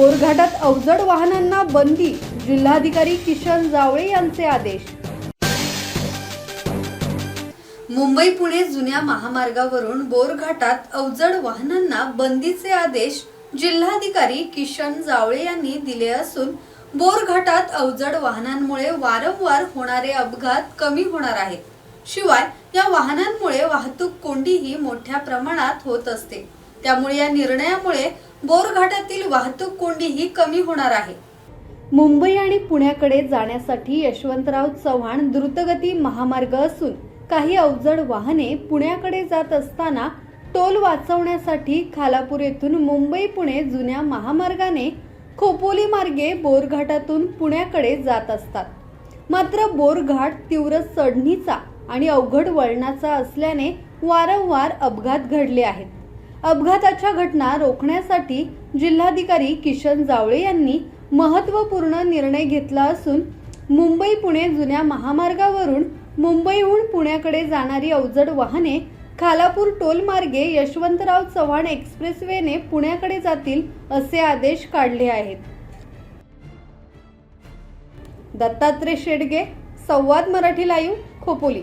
बोरघाटात अवजड वाहनांना बंदी जिल्हाधिकारी किशन जावळे यांचे आदेश. मुंबई पुणे जुन्या महामार्गावरून बोरघाटात अवजड वाहनांना बंदीचे आदेश जिल्हाधिकारी किशन जावळे यांनी दिले असून बोरघाटात अवजड वाहनांमुळे वारंवार होणारे अपघात कमी होणार आहेत. शिवाय या वाहनांमुळे वाहतूक कोंडीही मोठ्या प्रमाणात होत असते. त्यामुळे या निर्णयामुळे बोरघाटातील वाहतूक कोंडीही कमी होणार आहे. मुंबई आणि पुण्याकडे जाण्यासाठी यशवंतराव चव्हाण द्रुतगती महामार्ग असून काही अवजड वाहने पुण्याकडे जात असताना टोल वाचवण्यासाठी खालापूर येथून मुंबई पुणे जुन्या महामार्गाने खोपोली मार्गे बोरघाटातून पुण्याकडे जात असतात. मात्र बोरघाट तीव्र चढणीचा आणि अवघड वळणाचा असल्याने वारंवार अपघात घडले आहेत. अपघाताच्या घटना रोखण्यासाठी जिल्हाधिकारी किशन जावळे यांनी महत्त्वपूर्ण निर्णय घेतला असून मुंबई पुणे जुन्या महामार्गावरून मुंबईहून पुण्याकडे जाणारी अवजड वाहने खालापूर टोलमार्गे यशवंतराव चव्हाण एक्सप्रेसवेने पुण्याकडे जातील असे आदेश काढले आहेत. दत्तात्रय शेडगे संवाद मराठी लाईव्ह खोपोली.